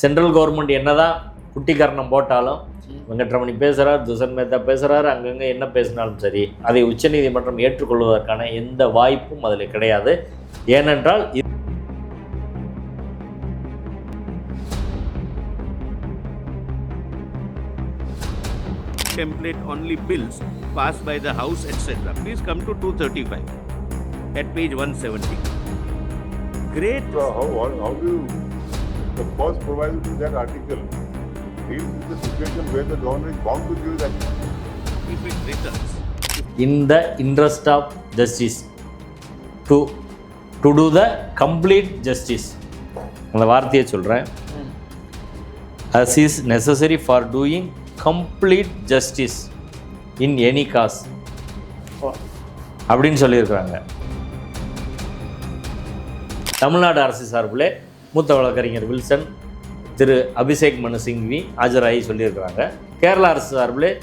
Central government என்னதான் குட்டிக்கரணம் போட்டாலும் வெங்கட்ரமணி பேசுகிறார் துஷன் மேத்தா பேசுகிறார் அங்கங்கே என்ன பேசினாலும் சரி அதை உச்சநீதிமன்றம் ஏற்றுக்கொள்வதற்கான எந்த வாய்ப்பும் அதில் கிடையாது ஏனென்றால் template only bills passed by the House, etc. Please come to 235 at page 170. Great So how, how, how do you, the first proviso to that article deals with the situation where the government is bound to give that. if it returns. இந்த interest of justice to to two the complete justice அந்த வார்த்தையை சொல்கிறேன் as is necessary for doing complete justice in any cause அப்படின்னு சொல்லியிருக்கிறாங்க தமிழ்நாடு அரசு சார்பில் மூத்த வழக்கறிஞர் வில்சன் திரு அபிஷேக் மனு சிங்வி ஆஜராகி சொல்லியிருக்கிறாங்க. கேரள அரசு சார்பில்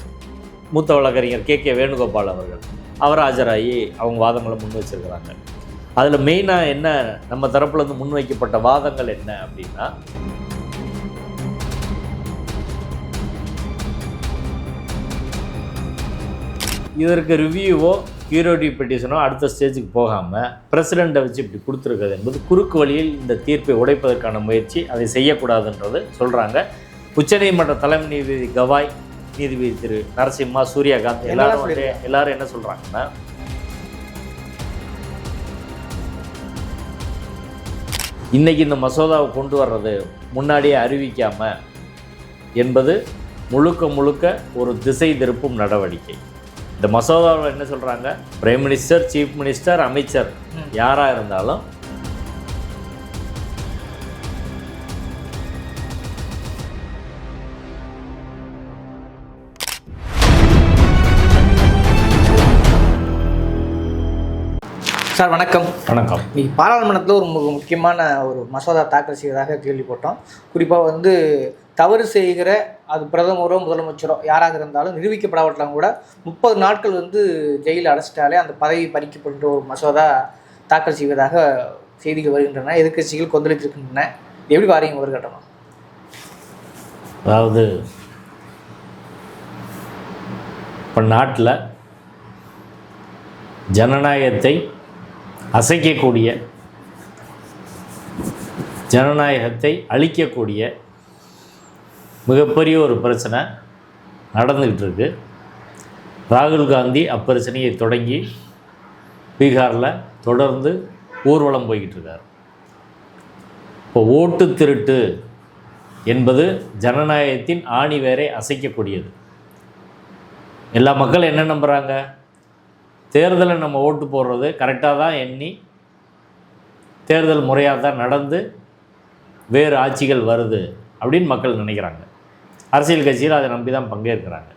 மூத்த வழக்கறிஞர் கே. கே. வேணுகோபால் அவர்கள் அவர் ஆஜராகி அவங்க வாதங்களை முன் வச்சுருக்கிறாங்க. அதில் மெயினாக என்ன நம்ம தரப்புலேருந்து முன்வைக்கப்பட்ட வாதங்கள் என்ன அப்படின்னா இதற்கு ரிவ்யூவோ கியூரோட்டி பெட்டிஷனோ அடுத்த ஸ்டேஜுக்கு போகாமல் பிரசிடெண்ட்டை வச்சு இப்படி கொடுத்துருக்கிறது என்பது குறுக்கு வழியில் இந்த தீர்ப்பை உடைப்பதற்கான முயற்சி அதை செய்யக்கூடாதுன்றது சொல்கிறாங்க உச்சநீதிமன்ற தலைமை நீதிபதி கவாய் நீதிபதி திரு நரசிம்மா சூர்யகாந்த் எல்லாரும் வந்து எல்லாரும் என்ன சொல்கிறாங்கன்னா இன்னைக்கு இந்த மசோதாவை கொண்டு வர்றது முன்னாடியே அறிவிக்காம என்பது முழுக்க முழுக்க ஒரு திசை திருப்பும் நடவடிக்கை. இந்த மசோதாவில் என்ன சொல்கிறாங்க பிரைம் மினிஸ்டர் சீஃப் மினிஸ்டர் அமைச்சர் யாராக இருந்தாலும். சார் வணக்கம். வணக்கம். இன்னைக்கு பாராளுமன்றத்தில் ஒரு முக்கியமான ஒரு மசோதா தாக்கல் செய்வதாக கேள்விப்பட்டோம். குறிப்பாக வந்து தவறு செய்கிற அது பிரதமரோ முதலமைச்சரோ யாராக இருந்தாலும் நிரூபிக்கப்படாவிட்டாலும் கூட முப்பது நாட்கள் வந்து ஜெயிலில் அடைச்சிட்டாலே அந்த பதவி பறிக்கப்படுகின்ற ஒரு மசோதா தாக்கல் செய்வதாக செய்திகள் வருகின்றன. எதிர்க்கட்சிகள் கொந்தளித்திருக்கின்றன. எப்படி பாருங்க ஒரு கட்டணம்? அதாவது இப்போ நாட்டில் ஜனநாயகத்தை அசைக்கக்கூடிய ஜனநாயகத்தை அழிக்கக்கூடிய மிகப்பெரிய ஒரு பிரச்சனை நடந்துக்கிட்டு இருக்கு ராகுல் காந்தி அப்பிரச்சனையை தொடங்கி பீகாரில் தொடர்ந்து ஊர்வலம் போய்கிட்டு இருக்கார் இப்போ ஓட்டு திருட்டு என்பது ஜனநாயகத்தின் ஆணி வேரை அசைக்கக்கூடியது. எல்லா மக்கள் என்ன நம்புகிறாங்க தேர்தலை நம்ம ஓட்டு போடுறது கரெக்டாக தான் எண்ணி தேர்தல் முறையாக தான் நடந்து வேறு ஆட்சிகள் வருது அப்படின்னு மக்கள் நினைக்கிறாங்க. அரசியல் கட்சியில் அதை நம்பி தான் பங்கேற்கிறாங்க.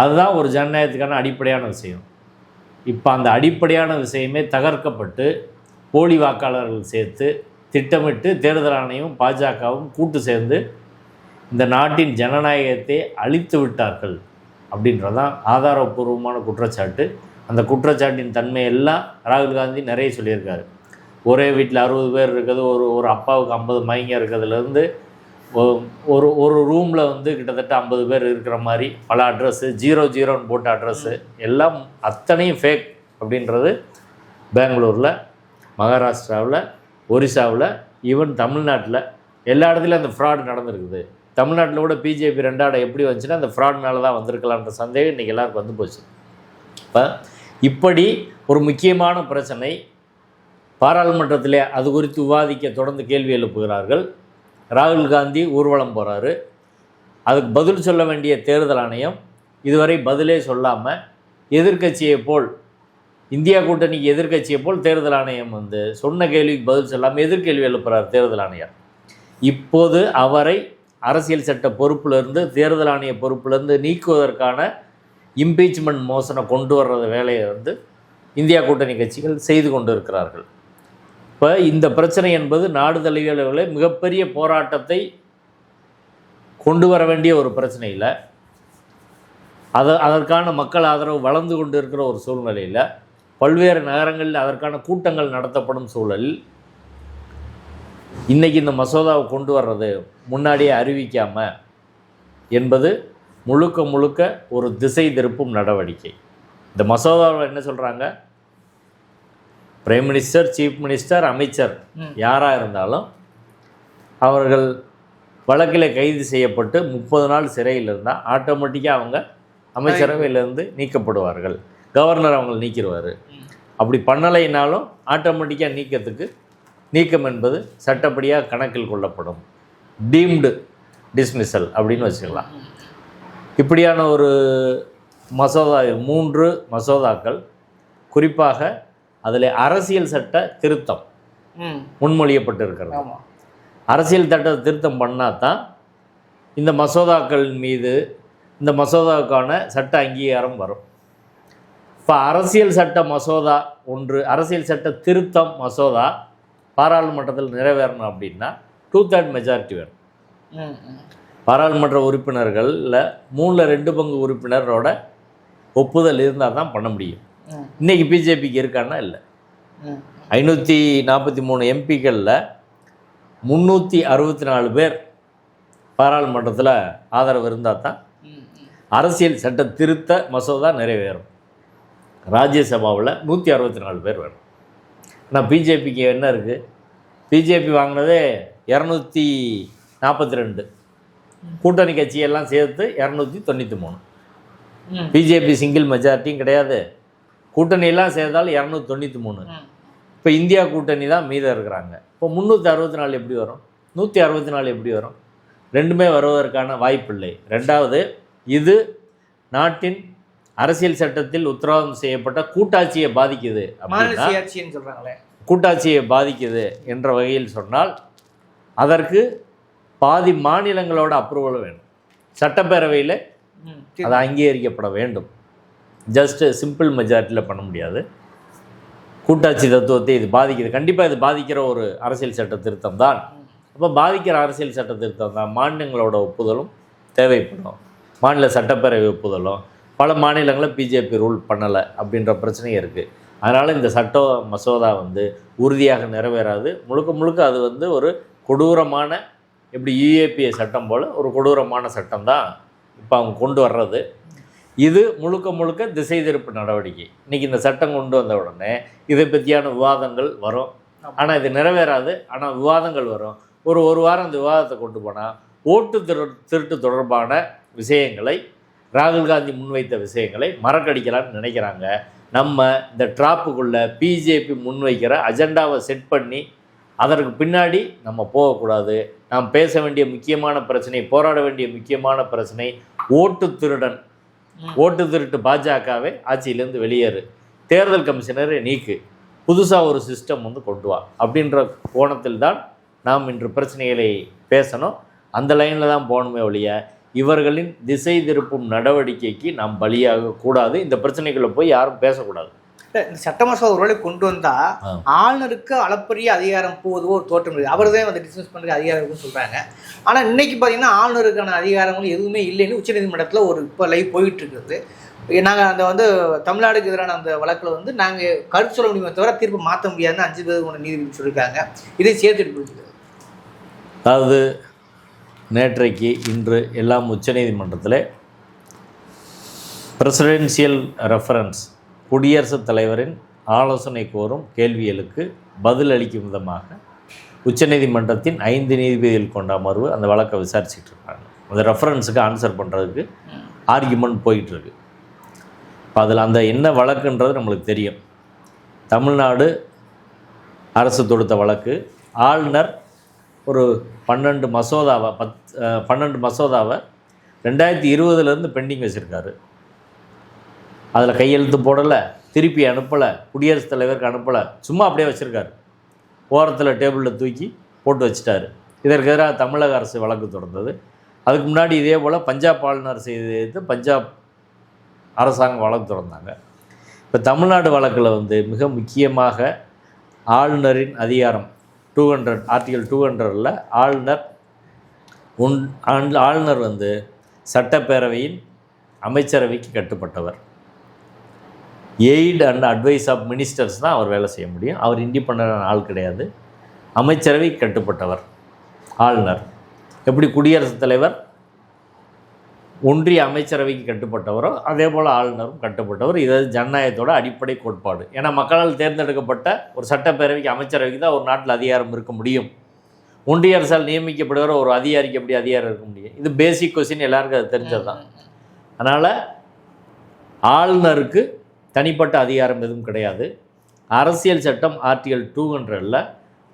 அதுதான் ஒரு ஜனநாயகத்துக்கான அடிப்படையான விஷயம். இப்போ அந்த அடிப்படையான விஷயமே தகர்க்கப்பட்டு போலி வாக்காளர்கள் சேர்த்து திட்டமிட்டு தேர்தல் ஆணையம் பாஜகவும் கூட்டு சேர்ந்து இந்த நாட்டின் ஜனநாயகத்தை அழித்து விட்டார்கள் அப்படின்றதான் ஆதாரபூர்வமான குற்றச்சாட்டு. அந்த குற்றச்சாட்டின் தன்மையெல்லாம் ராகுல் காந்தி நிறைய சொல்லியிருக்காரு. ஒரே வீட்டில் அறுபது பேர் இருக்கிறது ஒரு ஒரு அப்பாவுக்கு ஐம்பது மைங்க இருக்கிறதுலேருந்து ஒரு ஒரு ரூமில் வந்து கிட்டத்தட்ட ஐம்பது பேர் இருக்கிற மாதிரி பல அட்ரஸ்ஸு ஜீரோ ஜீரோன்னு போட்ட அட்ரஸ்ஸு எல்லாம் அத்தனையும் ஃபேக் அப்படின்றது பெங்களூரில் மகாராஷ்டிராவில் ஒரிசாவில் ஈவன் தமிழ்நாட்டில் எல்லா இடத்துலையும் அந்த ஃப்ராட் நடந்திருக்குது. தமிழ்நாட்டில் கூட பிஜேபி ரெண்டாட எப்படி வந்துச்சுன்னா அந்த ஃப்ராட்னால தான் வந்திருக்கலான்ற சந்தேகம் இன்றைக்கி எல்லாருக்கும் வந்து போச்சு. இப்போ இப்படி ஒரு முக்கியமான பிரச்சனை பாராளுமன்றத்திலே அது குறித்து விவாதிக்க தொடர்ந்து கேள்வி எழுப்புகிறார்கள். ராகுல் காந்தி ஊர்வலம் போகிறாரு அதுக்கு பதில் சொல்ல வேண்டிய தேர்தல் ஆணையம் இதுவரை பதிலே சொல்லாமல் எதிர்கட்சியை போல் இந்தியா கூட்டணிக்கு எதிர்க்கட்சியை போல் தேர்தல் ஆணையம் வந்து சொன்ன கேள்விக்கு பதில் சொல்லாமல் எதிர்கேள்வி எழுப்புகிறார் தேர்தல் ஆணையர். இப்போது அவரை அரசியல் சட்ட பொறுப்பிலிருந்து தேர்தல் ஆணைய பொறுப்பிலிருந்து நீக்குவதற்கான இம்பீச்மெண்ட் மோசனை கொண்டு வர்றது வேலையை வந்து இந்தியா கூட்டணி கட்சிகள் செய்து கொண்டு இருக்கிறார்கள். இப்போ இந்த பிரச்சனை என்பது நாடு தழுவிய மிகப்பெரிய போராட்டத்தை கொண்டு வர வேண்டிய ஒரு பிரச்சனையில் அதை அதற்கான மக்கள் ஆதரவு வளர்ந்து கொண்டு இருக்கிற ஒரு சூழ்நிலையில் பல்வேறு நகரங்களில் அதற்கான கூட்டங்கள் நடத்தப்படும் சூழலில் இன்றைக்கி இந்த மசோதாவை கொண்டு வர்றது முன்னாடியே அறிவிக்காமல் என்பது முழுக்க முழுக்க ஒரு திசை திருப்பும் நடவடிக்கை. இந்த மசோதாவில் என்ன சொல்கிறாங்க பிரைம் மினிஸ்டர் சீஃப் மினிஸ்டர் அமைச்சர். யாராக இருந்தாலும் அவர்கள் வழக்கில் கைது செய்யப்பட்டு முப்பது நாள் சிறையில் இருந்தால் ஆட்டோமேட்டிக்காக அவங்க அமைச்சரவையிலிருந்து நீக்கப்படுவார்கள். கவர்னர் அவங்களை நீக்கிடுவார். அப்படி பண்ணலைனாலும் ஆட்டோமேட்டிக்காக நீக்கத்துக்கு நீக்கம் என்பது சட்டப்படியாக கணக்கில் கொள்ளப்படும். டீம்டு டிஸ்மிசல் அப்படின்னு வச்சுக்கலாம். இப்படியான ஒரு மசோதா மூன்று மசோதாக்கள் குறிப்பாக அதில் அரசியல் சட்ட திருத்தம் முன்மொழியப்பட்டிருக்கிறது. அரசியல் சட்ட திருத்தம் பண்ணால் தான் இந்த மசோதாக்கள் மீது இந்த மசோதாவுக்கான சட்ட அங்கீகாரம் வரும். இப்போ அரசியல் சட்ட மசோதா ஒன்று அரசியல் சட்ட திருத்தம் மசோதா பாராளுமன்றத்தில் நிறைவேறணும் அப்படின்னா டூ தேர்ட் மெஜாரிட்டி வேணும். பாராளுமன்ற உறுப்பினர்களில் மூணில் ரெண்டு பங்கு உறுப்பினரோட ஒப்புதல் இருந்தால் தான் பண்ண முடியும். இன்றைக்கி பிஜேபிக்கு இருக்கான்னா இல்லை. ஐநூற்றி நாற்பத்தி மூணு எம்பிக்களில் முந்நூற்றி அறுபத்தி நாலு பேர் பாராளுமன்றத்தில் ஆதரவு இருந்தால் தான் அரசியல் சட்ட திருத்த மசோதா நிறைவேறும். ராஜ்யசபாவில் நூற்றி அறுபத்தி நாலு பேர் வேணும். ஆனால் பிஜேபிக்கு என்ன இருக்குது பிஜேபி வாங்கினதே இரநூத்தி நாற்பத்தி ரெண்டு. கூட்டணி கட்சியெல்லாம் சேர்த்து இரநூத்தி தொண்ணூற்றி மூணு. பிஜேபி சிங்கிள் மெஜாரிட்டியும் கிடையாது. கூட்டணியெல்லாம் சேர்ந்தாலும் இரநூத்தி தொண்ணூற்றி மூணு இப்போ இந்தியா கூட்டணி தான் மீதம் இருக்கிறாங்க. இப்போ முந்நூற்றி அறுபத்தி நாலு எப்படி வரும்? நூற்றி அறுபத்தி நாலு எப்படி வரும்? ரெண்டுமே வருவதற்கான வாய்ப்பில்லை. ரெண்டாவது இது நாட்டின் அரசியல் சட்டத்தில் உத்தரவாதம் செய்யப்பட்ட கூட்டாட்சியை பாதிக்குது சொல்கிறாங்களே கூட்டாட்சியை பாதிக்குது என்ற வகையில் சொன்னால் அதற்கு பாதி மாநிலங்களோட அப்ரூவல் வேணும். சட்டப்பேரவையில் அது அங்கீகரிக்கப்பட வேண்டும். ஜஸ்ட் சிம்பிள் மெஜாரிட்டியில் பண்ண முடியாது. கூட்டாட்சி தத்துவத்தை இது பாதிக்குது. கண்டிப்பாக இது பாதிக்கிற ஒரு அரசியல் சட்ட திருத்தம் தான் அப்போ பாதிக்கிற அரசியல் சட்ட திருத்தம் தான் மாநிலங்களோட ஒப்புதலும் தேவைப்படும். மாநில சட்டப்பேரவை ஒப்புதலும். பல மாநிலங்களில் பிஜேபி ரூல் பண்ணலை அப்படின்ற பிரச்சனையும் இருக்குது அதனால் இந்த சட்ட மசோதா வந்து உறுதியாக நிறைவேறாது. முழுக்க முழுக்க அது வந்து ஒரு கொடூரமான இப்படி யூஏபிஏ சட்டம் போல் ஒரு கொடூரமான சட்டம் தான் இப்போ அவங்க கொண்டு வர்றது. இது முழுக்க முழுக்க திசை திருப்பு நடவடிக்கை. இன்றைக்கி இந்த சட்டம் கொண்டு வந்த உடனே இதை பற்றியான விவாதங்கள் வரும். ஆனால் இது நிறைவேறாது. ஆனால் விவாதங்கள் வரும். ஒரு ஒரு வாரம் அந்த விவாதத்தை கொண்டு போனால் ஓட்டு திரு திருட்டு தொடர்பான விஷயங்களை ராகுல் காந்தி முன்வைத்த விஷயங்களை மறக்கடிக்கலாம்னு நினைக்கிறாங்க. நம்ம இந்த ட்ராப்புக்குள்ளே பிஜேபி முன்வைக்கிற அஜெண்டாவை செட் பண்ணி அதற்கு பின்னாடி நம்ம போகக்கூடாது. நாம் பேச வேண்டிய முக்கியமான பிரச்சனை போராட வேண்டிய முக்கியமான பிரச்சனை ஓட்டு திருடன் ஓட்டு திருட்டு பாஜகவை ஆட்சியிலேருந்து வெளியேறு. தேர்தல் கமிஷனரை நீக்கு. புதுசாக ஒரு சிஸ்டம் வந்து கொண்டு வா. அப்படின்ற கோணத்தில் தான் நாம் இன்று பிரச்சனைகளை பேசணும். அந்த லைனில் தான் போகணுமே ஒழிய இவர்களின் திசை திருப்பும் நடவடிக்கைக்கு நாம் பலியாக கூடாது இந்த பிரச்சனைகளை போய் யாரும் பேசக்கூடாது. இந்த சட்ட மசோதா ஒருவேளை கொண்டு வந்தா. ஆளுநருக்கு அளப்பரிய அதிகாரம் போவதோ ஒரு தோற்றம் இருக்குது அவர் தான் வந்து டிஸ்மிஸ் பண்ணுற அதிகாரம் இருக்குன்னு சொல்றாங்க. ஆனா இன்னைக்கு பார்த்தீங்கன்னா ஆளுநருக்கான அதிகாரங்கள் எதுவுமே இல்லைன்னு உச்சநீதிமன்றத்தில் ஒரு இப்போ லைவ் போயிட்டு இருக்குது. நாங்கள் அந்த வந்து தமிழ்நாடுக்கு எதிரான அந்த வழக்கில் வந்து நாங்கள் கருத்து சொல்ல முடியுமே தவிர தீர்ப்பு மாற்ற முடியாதுன்னு அஞ்சு பேர் கொண்ட நீதிபதி சொல்லியிருக்காங்க. இதை சேர்த்துட்டு போயிருக்கு அதாவது நேற்றைக்கு இன்று எல்லாம் உச்சநீதிமன்றத்தில் பிரசிடென்சியல் ரெஃபரன்ஸ் குடியரசுத் தலைவரின் ஆலோசனை கோரும் கேள்விகளுக்கு பதில் அளிக்கும் விதமாக உச்சநீதிமன்றத்தின் ஐந்து நீதிபதிகள் கொண்ட அமர்வு அந்த வழக்கை விசாரிச்சுட்டு இருக்காங்க. அந்த ரெஃபரன்ஸுக்கு ஆன்சர் பண்ணுறதுக்கு ஆர்கியூமெண்ட் போயிட்டுருக்கு. இப்போ அதில் அந்த என்ன வழக்குன்றது நம்மளுக்கு தெரியும். தமிழ்நாடு அரசு தொடுத்த வழக்கு ஆளுநர் ஒரு பன்னெண்டு மசோதாவை பத் பன்னெண்டு மசோதாவை ரெண்டாயிரத்தி இருபதுலேருந்து பெண்டிங் வச்சுருக்காரு. அதில் கையெழுத்து போடலை திருப்பி அனுப்பலை குடியரசுத் தலைவருக்கு அனுப்பலை சும்மா அப்படியே வச்சுருக்காரு. ஓரத்தில் டேபிளில் தூக்கி போட்டு வச்சுட்டார். இதற்கு எதிராக தமிழக அரசு வழக்கு தொடர்ந்தது. அதுக்கு முன்னாடி இதே போல் பஞ்சாப் ஆளுநர் செய்து பஞ்சாப் அரசாங்கம் வழக்கு தொடர்ந்தாங்க. இப்போ தமிழ்நாடு வழக்கில் வந்து மிக முக்கியமாக ஆளுநரின் அதிகாரம் டூ ஹண்ட்ரட் ஆர்டிகல் டூ ஹண்ட்ரடில் ஆளுநர் உன் ஆளுநர் வந்து சட்டப்பேரவையின் அமைச்சரவைக்கு கட்டுப்பட்டவர். Aid and advice of ministers தான் அவர் வேலை செய்ய முடியும். அவர் இண்டிபெண்டான ஆள் கிடையாது. அமைச்சரவை கட்டுப்பட்டவர் ஆளுநர். எப்படி குடியரசுத் தலைவர் ஒன்றிய அமைச்சரவைக்கு கட்டுப்பட்டவரோ அதே போல் ஆளுநரும் கட்டுப்பட்டவர். இது ஜனநாயகத்தோட அடிப்படை கோட்பாடு. ஏன்னா மக்களால் தேர்ந்தெடுக்கப்பட்ட ஒரு சட்டப்பேரவைக்கு அமைச்சரவைக்கு தான் ஒரு நாட்டில் அதிகாரம் இருக்க முடியும். ஒன்றிய அரசால் நியமிக்கப்படுகிற ஒரு அதிகாரிக்கு எப்படி அதிகாரம் இருக்க முடியும்? இது பேசிக் கொஸ்டின் எல்லாருக்கும் அது தெரிஞ்சது தான் அதனால் ஆளுநருக்கு தனிப்பட்ட அதிகாரம் எதுவும் கிடையாது. அரசியல் சட்டம் ஆர்டிகல் டூ ஹண்ட்ரடில்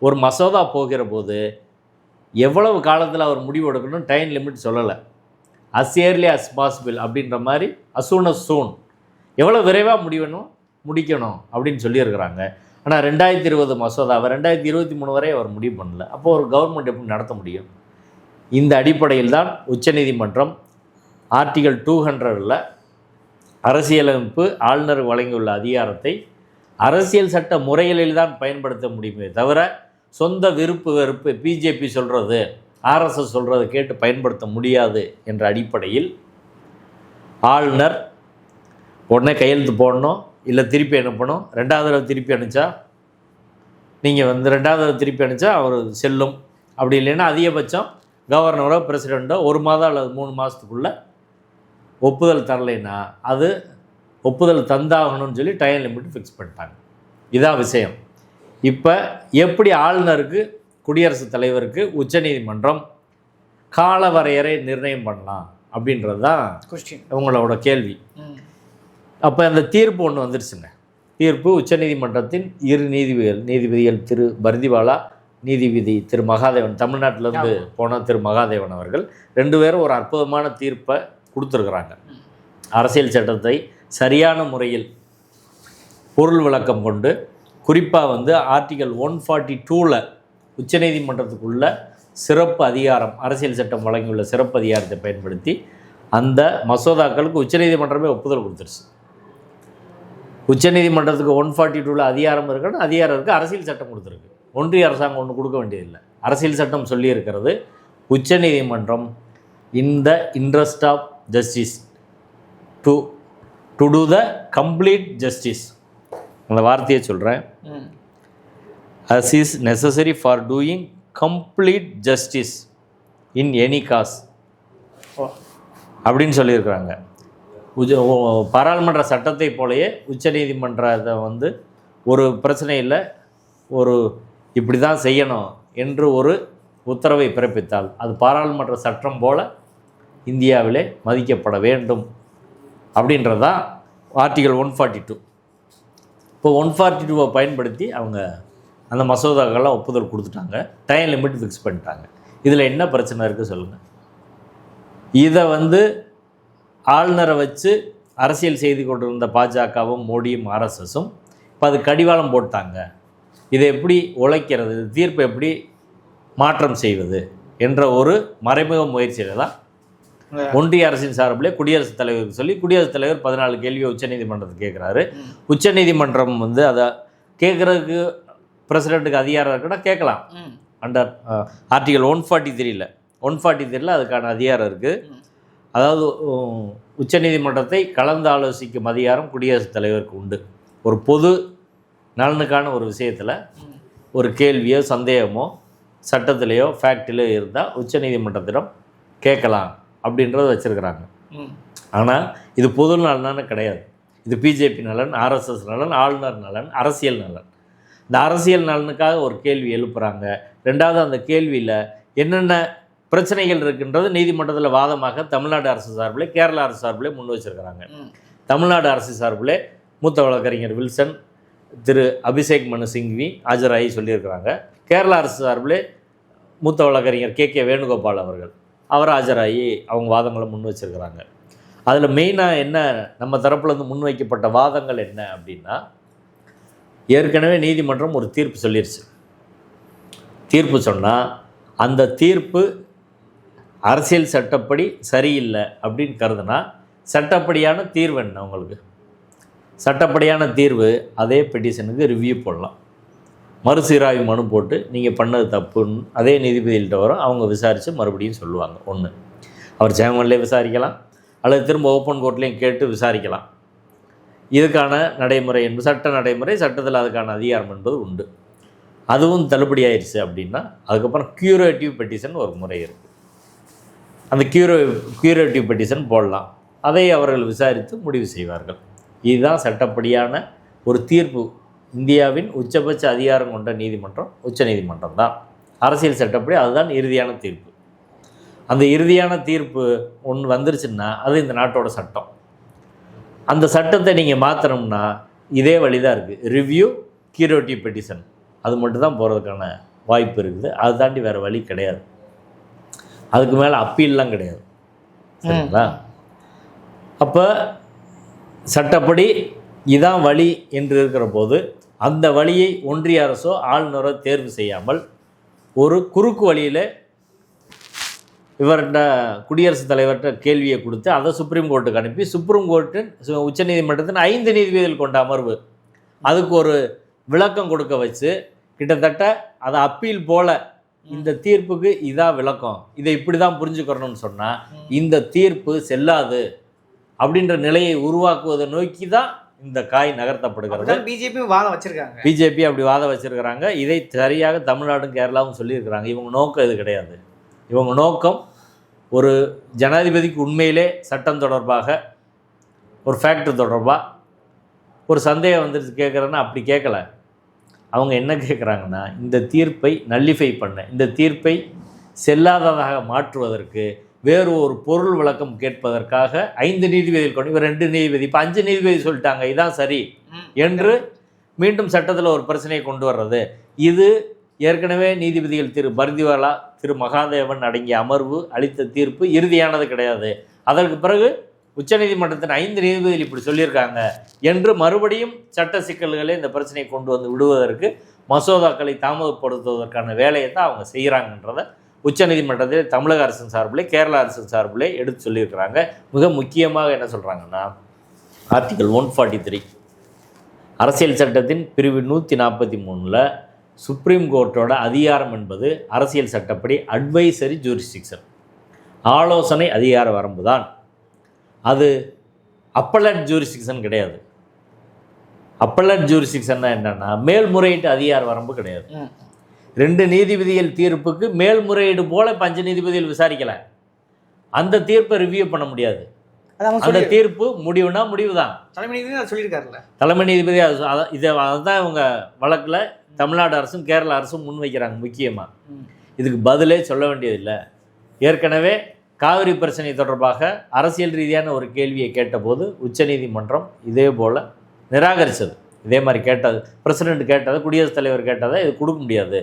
ஒரு மசோதா போகிற போது எவ்வளவு காலத்தில் அவர் முடிவு எடுக்கணும் டைம் லிமிட் சொல்லலை. அஸ் இயர்லி அஸ் பாசிபிள் அப்படின்ற மாதிரி அசூன் அஸ் சூன் எவ்வளோ விரைவாக முடிவணும் முடிக்கணும் அப்படின்னு சொல்லியிருக்கிறாங்க. ஆனால் ரெண்டாயிரத்தி இருபது மசோதாவை ரெண்டாயிரத்தி இருபத்தி மூணு வரை அவர் முடிவு பண்ணல. அப்போ ஒரு கவர்மெண்ட் எப்படி நடத்த முடியும்? இந்த அடிப்படையில் தான் உச்சநீதிமன்றம் ஆர்டிகல் டூ ஹண்ட்ரடில் அரசியலமைப்பு ஆளுநர் வழங்கியுள்ள அதிகாரத்தை அரசியல் சட்ட முறைகளில் தான் பயன்படுத்த முடியுமே தவிர சொந்த விருப்பு வெறுப்பு பிஜேபி சொல்கிறது ஆர்எஸ்எஸ் சொல்கிறத கேட்டு பயன்படுத்த முடியாது என்ற அடிப்படையில் ஆளுநர் உடனே கையெழுத்து போடணும் இல்லை திருப்பி அனுப்பணும். ரெண்டாவது தடவை திருப்பி அனுப்பிச்சா நீங்கள் வந்து ரெண்டாவது தடவை திருப்பி அனுப்பிச்சா அவர் செல்லும். அப்படி இல்லைன்னா அதிகபட்சம் கவர்னரோ பிரசிடெண்ட்டோ ஒரு மாதம் அல்லது மூணு மாதத்துக்குள்ளே ஒப்புதல் தரலைன்னா அது ஒப்புதல் தந்தாகணும்னு சொல்லி டைம் லிமிட் ஃபிக்ஸ் பண்ணிட்டாங்க. இதான் விஷயம். இப்போ எப்படி ஆளுநருக்கு குடியரசுத் தலைவருக்கு உச்சநீதிமன்றம் கால வரையறை நிர்ணயம் பண்ணலாம் அப்படின்றது தான் கொஸ்டின் உங்களோட கேள்வி. அப்போ அந்த தீர்ப்பு ஒன்று வந்துருச்சுங்க. தீர்ப்பு உச்சநீதிமன்றத்தின் இரு நீதிபதிகள் நீதிபதிகள் திரு பர்திவாலா நீதிபதி திரு மகாதேவன். தமிழ்நாட்டிலேருந்து போன திரு மகாதேவன் அவர்கள். ரெண்டு பேரும் ஒரு அற்புதமான தீர்ப்பை கொடுத்துருக்குறாங்க. அரசியல் சட்டத்தை சரியான முறையில் பொருள் விளக்கம் கொண்டு குறிப்பாக வந்து ஆர்டிகல் ஒன் ஃபார்ட்டி டூவில் உச்சநீதிமன்றத்துக்குள்ள சிறப்பு அதிகாரம் அரசியல் சட்டம் வழங்கியுள்ள சிறப்பு அதிகாரத்தை பயன்படுத்தி அந்த மசோதாக்களுக்கு உச்சநீதிமன்றமே ஒப்புதல் கொடுத்துருச்சு. உச்சநீதிமன்றத்துக்கு ஒன் ஃபார்ட்டி டூவில் அதிகாரம் இருக்குன்னு அதிகாரம் இருக்குது அரசியல் சட்டம் கொடுத்துருக்கு. ஒன்றிய அரசாங்கம் ஒன்று கொடுக்க வேண்டியதில்லை. அரசியல் சட்டம் சொல்லியிருக்கிறது உச்சநீதிமன்றம் இந்த interest of justice to to to the complete justice அந்த வார்த்தையை சொல்கிறேன் is necessary for doing complete justice in any cause. ஓ. அப்படின்னு சொல்லியிருக்கிறாங்க. ஓ- பாராளுமன்ற சட்டத்தை போலயே உச்சநீதிமன்றத்தை வந்து ஒரு பிரச்சனையில் ஒரு இப்படி தான் செய்யணும் என்று ஒரு உத்தரவை பிறப்பித்தால். அது பாராளுமன்ற சட்டம் போல இந்தியாவிலே மதிக்கப்பட வேண்டும் அப்படின்றது தான் ஆர்டிகல் ஒன் ஃபார்ட்டி டூ. இப்போ ஒன் ஃபார்ட்டி டூவை பயன்படுத்தி அவங்க அந்த மசோதாக்கள்லாம் ஒப்புதல் கொடுத்துட்டாங்க. டைம் லிமிட் ஃபிக்ஸ் பண்ணிட்டாங்க. இதில் என்ன பிரச்சனை இருக்குது சொல்லுங்கள் இதை வந்து ஆளுநரை வச்சு அரசியல் செய்து கொண்டிருந்த பாஜகவும் மோடியும் ஆர்எஸ்எஸும் இப்போ அது கடிவாளம் போட்டாங்க. இதை எப்படி உழைக்கிறது? தீர்ப்பு தீர்ப்பை எப்படி மாற்றம் செய்வது? என்ற ஒரு மறைமுக முயற்சியில் தான் ஒன்றிய அரசின் சார்பிலே குடியரசுத் தலைவருக்கு சொல்லி குடியரசுத் தலைவர் பதினாலு கேள்வியை உச்சநீதிமன்றத்துக்கு கேட்குறாரு. உச்சநீதிமன்றம் வந்து அதை கேட்குறதுக்கு பிரசிடெண்ட்டுக்கு அதிகாரம் இருக்குன்னா கேட்கலாம். அண்டர் ஆர்டிகல் ஒன் ஃபார்ட்டி த்ரீல ஒன் ஃபார்ட்டி த்ரீல அதுக்கான அதிகாரம் இருக்குது. அதாவது உச்சநீதிமன்றத்தை கலந்து ஆலோசிக்கும் அதிகாரம் குடியரசுத் தலைவருக்கு உண்டு. ஒரு பொது நலனுக்கான ஒரு விஷயத்தில் ஒரு கேள்வியோ சந்தேகமோ சட்டத்திலேயோ ஃபேக்டிலேயோ இருந்தால் உச்சநீதிமன்றத்திடம் கேட்கலாம். அப்படின்றத வச்சுருக்கிறாங்க. ஆனால் இது பொது நலனான கிடையாது. இது பிஜேபி நலன் ஆர்எஸ்எஸ் நலன் ஆளுநர் நலன் அரசியல் நலன். இந்த அரசியல் நலனுக்காக ஒரு கேள்வி எழுப்புறாங்க. ரெண்டாவது அந்த கேள்வியில் என்னென்ன பிரச்சனைகள் இருக்குன்றது நீதிமன்றத்தில் வாதமாக தமிழ்நாடு அரசு சார்பில் கேரள அரசு சார்பில் முன் வச்சிருக்கிறாங்க. தமிழ்நாடு அரசு சார்பில் மூத்த வழக்கறிஞர் வில்சன் திரு அபிஷேக் மனு சிங்வி ஆஜராகி சொல்லியிருக்கிறாங்க. கேரள அரசு சார்பில் மூத்த வழக்கறிஞர் கே கே வேணுகோபால் அவர்கள். அவர் ஆஜராகி அவங்க வாதங்களை முன் வச்சிருக்கிறாங்க. அதில் மெயினாக என்ன நம்ம தரப்புலேருந்து முன்வைக்கப்பட்ட வாதங்கள் என்ன அப்படின்னா ஏற்கனவே நீதிமன்றம் ஒரு தீர்ப்பு சொல்லிருச்சு. தீர்ப்பு சொன்னால் அந்த தீர்ப்பு அரசியல் சட்டப்படி சரியில்லை அப்படின்னு கருதுனா சட்டப்படியான தீர்வு என்ன உங்களுக்கு? சட்டப்படியான தீர்வு அதே பெட்டிஷனுக்கு ரிவ்யூ போடலாம். மறுசீராய்வு மனு போட்டு நீங்கள் பண்ணது தப்புன்னு அதே நீதிபதிகள்கிட்ட வரும். அவங்க விசாரித்து மறுபடியும் சொல்லுவாங்க. ஒன்று அவர் சேமன்லேயே விசாரிக்கலாம். அல்லது திரும்ப ஓப்பன் கோர்ட்லேயும் கேட்டு விசாரிக்கலாம். இதுக்கான நடைமுறை என்பது சட்ட நடைமுறை சட்டத்தில் அதுக்கான அதிகாரம் என்பது உண்டு. அதுவும் தள்ளுபடி ஆயிடுச்சு அப்படின்னா அதுக்கப்புறம் க்யூரேட்டிவ் பெட்டிஷன் ஒரு முறை இருக்குது அந்த க்யூரோ க்யூரேட்டிவ் பெட்டிஷன் போடலாம். அதை அவர்கள் விசாரித்து முடிவு செய்வார்கள். இதுதான் சட்டப்படியான ஒரு தீர்ப்பு. இந்தியாவின் உச்சபட்ச அதிகாரம் கொண்ட நீதிமன்றம் உச்ச நீதிமன்றம் தான் அரசியல் சட்டப்படி அதுதான் இறுதியான தீர்ப்பு. அந்த இறுதியான தீர்ப்பு ஒன்று வந்துருச்சுன்னா அது இந்த நாட்டோட சட்டம். அந்த சட்டத்தை நீங்கள் மாற்றணும்னா இதே வழி தான் இருக்குது ரிவ்யூ கியூரேட்டிவ் பெட்டிஷன் அது மட்டும் தான் போகிறதுக்கான வாய்ப்பு இருக்குது. அதை தாண்டி வேறு வழி கிடையாது. அதுக்கு மேலே அப்பீல்லாம் கிடையாது. சரிங்களா? அப்போ சட்டப்படி இதான் வழி என்று இருக்கிற போது அந்த வழியை ஒன்றிய அரசோ ஆளுநரோ தேர்வு செய்யாமல் ஒரு குறுக்கு வழியில் இவர்கிட்ட குடியரசுத் தலைவர்கிட்ட கேள்வியை கொடுத்து அதை சுப்ரீம் கோர்ட்டுக்கு அனுப்பி சுப்ரீம் கோர்ட்டு உச்சநீதிமன்றத்தின் ஐந்து நீதிபதிகள் கொண்ட அமர்வு அதுக்கு ஒரு விளக்கம் கொடுக்க வச்சு கிட்டத்தட்ட அதை அப்பீல் போல இந்த தீர்ப்புக்கு இதான் விளக்கம். இதை இப்படி தான் புரிஞ்சுக்கிறணும்னு சொன்னால் இந்த தீர்ப்பு செல்லாது அப்படின்ற நிலையை உருவாக்குவதை நோக்கி தான் இந்த காய் நகர்த்தப்படுகிறது. பிஜேபியும் வாதம் வச்சிருக்காங்க. பிஜேபி அப்படி வாதம் வச்சிருக்கிறாங்க. இதை சரியாக தமிழ்நாடும் கேரளாவும் சொல்லியிருக்கிறாங்க. இவங்க நோக்கம் இது கிடையாது. இவங்க நோக்கம் ஒரு ஜனாதிபதிக்கு உண்மையிலே சட்டம் தொடர்பாக ஒரு ஃபேக்டர் தொடர்பாக ஒரு சந்தேகம் வந்துருச்சு கேட்குறேன்னா அப்படி கேட்கல அவங்க என்ன கேட்குறாங்கன்னா இந்த தீர்ப்பை நல்லிஃபை பண்ண. இந்த தீர்ப்பை செல்லாததாக மாற்றுவதற்கு வேறு ஒரு பொருள் விளக்கம் கேட்பதற்காக ஐந்து நீதிபதிகள் கொண்டு இவர் ரெண்டு நீதிபதி இப்போ அஞ்சு நீதிபதி சொல்லிட்டாங்க இதான் சரி. என்று மீண்டும் சட்டத்தில் ஒரு பிரச்சனையை கொண்டு வர்றது இது ஏற்கனவே நீதிபதிகள் திரு பர்திவாலா திரு மகாதேவன் அடங்கிய அமர்வு அளித்த தீர்ப்பு இறுதியானது கிடையாது அதற்கு பிறகு உச்சநீதிமன்றத்தின் ஐந்து நீதிபதிகள் இப்படி சொல்லியிருக்காங்க என்று மறுபடியும் சட்ட சிக்கல்களை இந்த பிரச்சனையை கொண்டு வந்து விடுவதற்கு மசோதாக்களை தாமதப்படுத்துவதற்கான வேலையை தான் அவங்க செய்கிறாங்கன்றத உச்சநீதிமன்றத்தில் தமிழக அரசின் சார்பிலே கேரள அரசின் சார்பிலே எடுத்து சொல்லியிருக்கிறாங்க. மிக முக்கியமாக என்ன சொல்கிறாங்கன்னா ஆர்டிகல் ஒன் ஃபார்ட்டி த்ரீ அரசியல் சட்டத்தின் பிரிவு நூற்றி நாற்பத்தி மூணில் சுப்ரீம் கோர்ட்டோட அதிகாரம் என்பது அரசியல் சட்டப்படி அட்வைசரி ஜூரிஸ்டிக்ஷன் ஆலோசனை அதிகார வரம்பு தான் அது அப்பலட் ஜூரிஸ்டிக்ஷன் கிடையாது. அப்பலட் ஜூரிஸ்டிக்ஷன்னா என்னென்னா மேல்முறையீட்டு அதிகார வரம்பு கிடையாது. ரெண்டு நீதிபதிகள் தீர்ப்புக்கு மேல்முறையீடு போல பஞ்ச நீதிபதிகள் விசாரிக்கல. அந்த தீர்ப்பை ரிவ்யூ பண்ண முடியாது. அந்த தீர்ப்பு முடிவுனா முடிவு தான் தலைமை நீதிபதி சொல்லியிருக்காருல்ல. தலைமை நீதிபதி இதை அதுதான் இவங்க வழக்கில் தமிழ்நாடு அரசும் கேரள அரசும் முன்வைக்கிறாங்க முக்கியமாக ம். இதுக்கு பதிலே சொல்ல வேண்டியதில்லை. ஏற்கனவே காவிரி பிரச்சனை தொடர்பாக அரசியல் ரீதியான ஒரு கேள்வியை கேட்டபோது உச்சநீதிமன்றம் இதே போல் நிராகரித்தது இதே மாதிரி கேட்டது பிரசிடெண்ட் கேட்டதை குடியரசுத் தலைவர் கேட்டதை இது கொடுக்க முடியாது.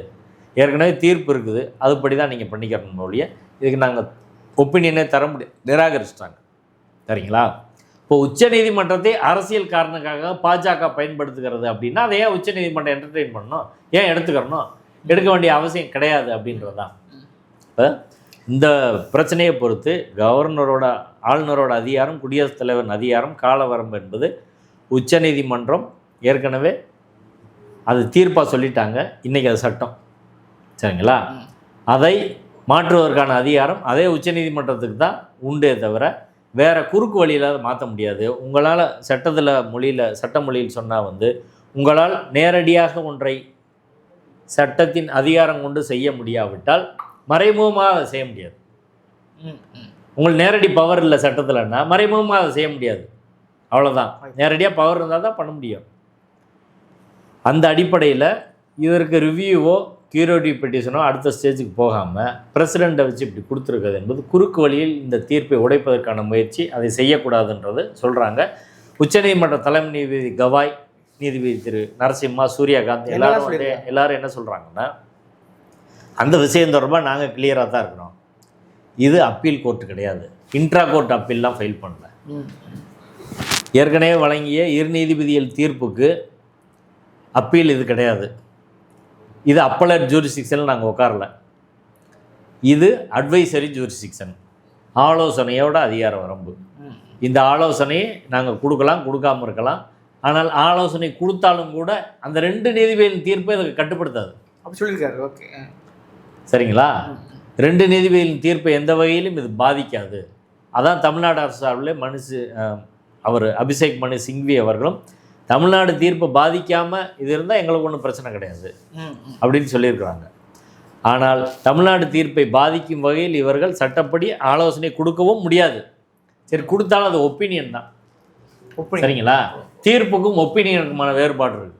ஏற்கனவே தீர்ப்பு இருக்குது. அதுபடி தான் நீங்கள் பண்ணிக்கிறணும் ஒழிய இதுக்கு நாங்கள் ஒப்பீனியனே தர முடியாது நிராகரிச்சிட்டாங்க. சரிங்களா? இப்போ உச்சநீதிமன்றத்தை அரசியல் காரணக்காக பாஜக பயன்படுத்துகிறது அப்படின்னா அதை ஏன் உச்சநீதிமன்றம் என்டர்டெயின் பண்ணணும். ஏன் எடுத்துக்கிறணும்? எடுக்க வேண்டிய அவசியம் கிடையாது அப்படின்றது தான் இப்போ இந்த பிரச்சனையை பொறுத்து கவர்னரோட ஆளுநரோட அதிகாரம் குடியரசுத் தலைவரின் அதிகாரம் காலவரம்பு என்பது உச்சநீதிமன்றம் ஏற்கனவே அது தீர்ப்பாக சொல்லிட்டாங்க. இன்றைக்கி அது சட்டம். சரிங்களா. அதை மாற்றுவதற்கான அதிகாரம் அதே உச்சநீதிமன்றத்துக்கு தான் உண்டே தவிர வேற குறுக்கு வழியில் அதை மாற்ற முடியாது. உங்களால் சட்டத்தில் மொழியில் சட்ட மொழியில் சொன்னால் வந்து உங்களால் நேரடியாக ஒன்றை சட்டத்தின் அதிகாரம் கொண்டு செய்ய முடியாவிட்டால் மறைமுகமாக அதை செய்ய முடியாது. உங்களுக்கு நேரடி பவர் இல்லை சட்டத்தில்னா மறைமுகமாக அதை செய்ய முடியாது. அவ்வளோதான் நேரடியாக பவர் இருந்தால் தான் பண்ண முடியும். அந்த அடிப்படையில் இதற்கு ரிவ்யூவோ கியூரோட்டிவ் பெட்டிஷனோ அடுத்த ஸ்டேஜுக்கு போகாமல் பிரசிடெண்ட்டை வச்சு இப்படி கொடுத்துருக்கிறது என்பது குறுக்கு வழியில் இந்த தீர்ப்பை உடைப்பதற்கான முயற்சி அதை செய்யக்கூடாதுன்றது சொல்கிறாங்க உச்சநீதிமன்ற தலைமை நீதிபதி கவாய் நீதிபதி திரு நரசிம்மா சூர்யகாந்த் எல்லாரும் வந்து? எல்லாரும் என்ன சொல்கிறாங்கன்னா அந்த விஷயம் தொடர்பாக நாங்கள் கிளியராக தான் இருக்கிறோம். இது அப்பீல் கோர்ட் கிடையாது. இன்ட்ரா கோர்ட் அப்பீல்லாம் ஃபைல் பண்ணல. ஏற்கனவே வழங்கிய இரு நீதிபதிகள் தீர்ப்புக்கு அப்பீல் இது கிடையாது. இது அப்பலட் ஜூரிஸ்டிக்ஷனில் நாங்கள் உட்காரல இது அட்வைசரி ஜூரிஸ்டிக்ஷன் ஆலோசனையோட அதிகார வரம்பு. இந்த ஆலோசனையை நாங்கள் கொடுக்கலாம் கொடுக்காம இருக்கலாம். ஆனால் ஆலோசனை கொடுத்தாலும் கூட அந்த ரெண்டு நீதிபதியின் தீர்ப்பை இதுக்கு கட்டுப்படுத்தாது. அப்படி சொல்லியிருக்காரு ஓகே. சரிங்களா? ரெண்டு நீதிபதிகளின் தீர்ப்பை எந்த வகையிலும் இது பாதிக்காது. அதான் தமிழ்நாடு அரசு சார்பில் மனு சி- அஹ், அவர் அபிஷேக் மனு சிங்வி அவர்களும் தமிழ்நாடு தீர்ப்பை பாதிக்காமல் இது இருந்தால் எங்களுக்கு ஒன்றும் பிரச்சனை கிடையாது. அப்படின்னு சொல்லியிருக்கிறாங்க. ஆனால் தமிழ்நாடு தீர்ப்பை பாதிக்கும் வகையில் இவர்கள் சட்டப்படி ஆலோசனை கொடுக்கவும் முடியாது. சரி கொடுத்தாலும் அது ஒப்பீனியன் தான். சரிங்களா? தீர்ப்புக்கும் ஒப்பீனியனுக்குமான வேறுபாடு இருக்கு.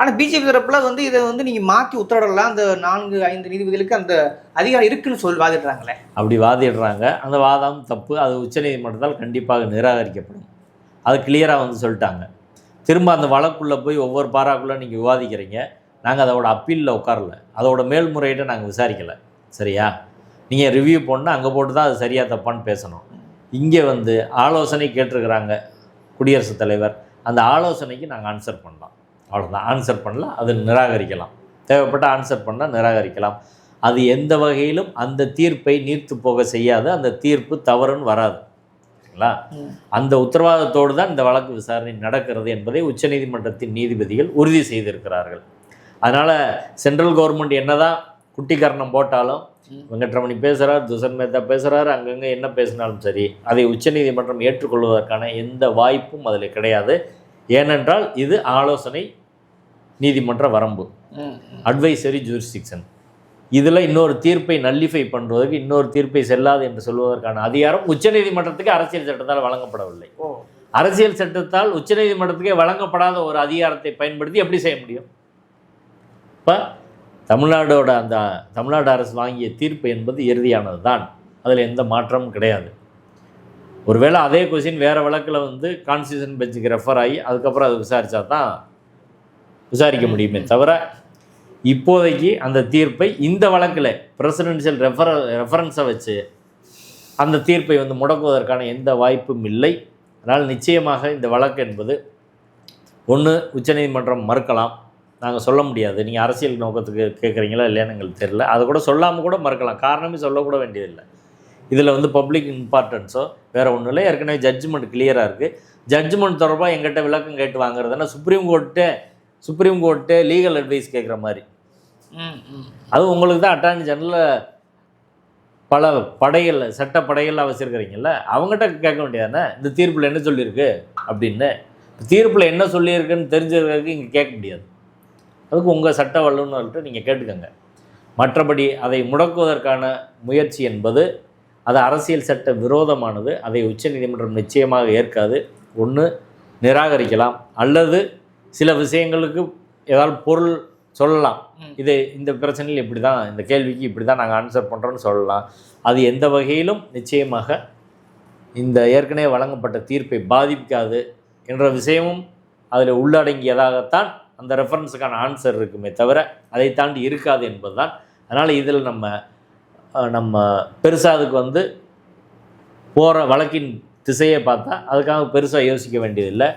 ஆனால் பிஜேபி தரப்புல வந்து இதை வந்து நீங்கள் மாற்றி உத்தரவிடலாம். அந்த நான்கு ஐந்து நீதிபதிகளுக்கு அந்த அதிகாரம் இருக்குன்னு சொல்லி வாதிடுறாங்களே. அப்படி வாதிடுறாங்க. அந்த வாதம் தப்பு. அது உச்சநீதிமன்றத்தால் கண்டிப்பாக நிராகரிக்கப்படும். அது கிளியராக வந்து சொல்லிட்டாங்க. திரும்ப அந்த வழக்குள்ளே போய் ஒவ்வொரு பாராக்குள்ளே நீங்கள் விவாதிக்கிறீங்க. நாங்கள் அதோட அப்பீலில் உட்காரல. அதோட மேல்முறையீட்டை நாங்கள் விசாரிக்கலை. சரியா? நீங்கள் ரிவ்யூ போடணும். அங்கே போட்டு தான் அது சரியாக தப்பான்னு பேசணும். இங்கே வந்து ஆலோசனை கேட்டிருக்கிறாங்க குடியரசுத் தலைவர். அந்த ஆலோசனைக்கு நாங்கள் ஆன்சர் பண்ணலாம். அவ்வளோதான் ஆன்சர் பண்ணலாம் அது நிராகரிக்கலாம். தேவைப்பட்ட ஆன்சர் பண்ணால் நிராகரிக்கலாம். அது எந்த வகையிலும் அந்த தீர்ப்பை நீர்த்து போக செய்யாது. அந்த தீர்ப்பு தவறுன்னு வராது. சரிங்களா. அந்த உத்தரவாதத்தோடு தான் இந்த வழக்கு விசாரணை நடக்கிறது என்பதை உச்சநீதிமன்றத்தின் நீதிபதிகள் உறுதி செய்திருக்கிறார்கள் அதனால் சென்ட்ரல் கவர்மெண்ட் என்னதான் குட்டிக்கரணம் போட்டாலும். வெங்கட்ரமணி பேசுகிறார் துஷன் மேத்தா பேசுகிறாரு அங்கங்கே என்ன பேசினாலும் சரி அதை உச்சநீதிமன்றம் ஏற்றுக்கொள்வதற்கான எந்த வாய்ப்பும் அதில் கிடையாது ஏனென்றால் இது ஆலோசனை நீதிமன்ற வரம்பு அட்வைசரி ஜூரிஸ்டிக்ஷன் இதில் இன்னொரு தீர்ப்பை நல்லிஃபை பண்ணுவதற்கு இன்னொரு தீர்ப்பை செல்லாது என்று சொல்வதற்கான அதிகாரம் உச்சநீதிமன்றத்துக்கு அரசியல் சட்டத்தால் வழங்கப்படவில்லை. அரசியல் சட்டத்தால் உச்சநீதிமன்றத்துக்கே வழங்கப்படாத ஒரு அதிகாரத்தை பயன்படுத்தி எப்படி செய்ய முடியும்? இப்போ தமிழ்நாடோட அந்த தமிழ்நாடு அரசு வாங்கிய தீர்ப்பு என்பது இறுதியானது தான் அதில் எந்த மாற்றமும் கிடையாது. ஒருவேளை அதே கொஸ்டின் வேறு வழக்கில் வந்து கான்ஸ்டியூஷன் பெஞ்சுக்கு ரெஃபர் ஆகி அதுக்கப்புறம் அதை விசாரித்தா தான் விசாரிக்க முடியுமே தவிர இப்போதைக்கு அந்த தீர்ப்பை இந்த வழக்கில் பிரசிடென்ஷியல் ரெஃபர ரெஃபரன்ஸை வச்சு அந்த தீர்ப்பை வந்து முடக்குவதற்கான எந்த வாய்ப்பும் இல்லை. அதனால் நிச்சயமாக இந்த வழக்கு என்பது ஒன்று உச்சநீதிமன்றம் மறுக்கலாம். நாங்கள் சொல்ல முடியாது. நீங்கள் அரசியல் நோக்கத்துக்கு கேட்குறீங்களா இல்லையான்னு எங்களுக்கு தெரியல. அதை கூட சொல்லாமல் கூட மறுக்கலாம். காரணமே சொல்லக்கூட வேண்டியதில்லை. இதில் வந்து பப்ளிக் இம்பார்ட்டன்ஸோ வேறு ஒன்றும் இல்லை. ஏற்கனவே ஜட்ஜ்மெண்ட் கிளியராக இருக்குது ஜட்ஜ்மெண்ட் தொடர்பாக எங்கிட்ட விளக்கம் கேட்டு வாங்குறதுனா சுப்ரீம் கோர்ட்டே சுப்ரீம் கோர்ட்டு லீகல் அட்வைஸ் கேட்குற மாதிரி. ம் ம். அது உங்களுக்கு தான் அட்டார்னி ஜெனரலில் பல படைகள் சட்ட படைகள்லாம் வச்சுருக்கிறீங்கல்ல அவங்ககிட்ட கேட்க வேண்டியதானே இந்த தீர்ப்பில் என்ன சொல்லியிருக்கு? அப்படின்னு. தீர்ப்பில் என்ன சொல்லியிருக்குன்னு தெரிஞ்சுக்கிறதுக்கு இங்கே கேட்க முடியாது. அதுக்கு உங்கள் சட்ட வல்லுநர்கிட்ட நீங்கள் கேட்டுக்கோங்க. மற்றபடி அதை முடக்குவதற்கான முயற்சி என்பது அது அரசியல் சட்ட விரோதமானது. அதை உச்சநீதிமன்றம் நிச்சயமாக ஏற்காது. ஒன்று நிராகரிக்கலாம். அல்லது சில விஷயங்களுக்கு ஏதாவது பொருள் சொல்லலாம். இது இந்த பிரச்சனையில் இப்படி தான் இந்த கேள்விக்கு இப்படி தான் நாங்கள் ஆன்சர் பண்ணுறோன்னு சொல்லலாம். அது எந்த வகையிலும் நிச்சயமாக இந்த ஏற்கனவே வழங்கப்பட்ட தீர்ப்பை பாதிக்காது என்ற விஷயமும் அதில் உள்ளடங்கியதாகத்தான் அந்த ரெஃபரன்ஸுக்கான ஆன்சர் இருக்குமே தவிர அதை தாண்டி இருக்காது என்பதுதான். அதனால் இதில் நம்ம நம்ம பெருசாக அதுக்கு வந்து போகிற வழக்கின் திசையை பார்த்தா அதுக்காக பெருசாக யோசிக்க வேண்டியதில்லை.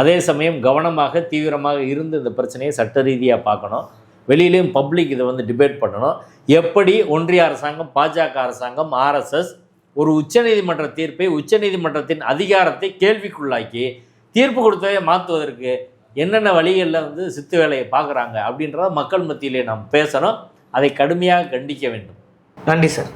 அதே சமயம் கவனமாக தீவிரமாக இருந்து இந்த பிரச்சனையை சட்ட ரீதியாக பார்க்கணும். வெளியிலையும் பப்ளிக் இதை வந்து டிபேட் பண்ணணும். எப்படி ஒன்றிய அரசாங்கம் பாஜக அரசாங்கம் ஆர்எஸ்எஸ் ஒரு உச்சநீதிமன்ற தீர்ப்பை உச்சநீதிமன்றத்தின் அதிகாரத்தை கேள்விக்குள்ளாக்கி தீர்ப்பு கொடுத்ததை மாற்றுவதற்கு என்னென்ன வழிகளில் வந்து சித்து வேலையை பார்க்குறாங்க அப்படின்றத மக்கள் மத்தியிலே நாம் பேசணும். அதை கடுமையாக கண்டிக்க வேண்டும். நன்றி சார்.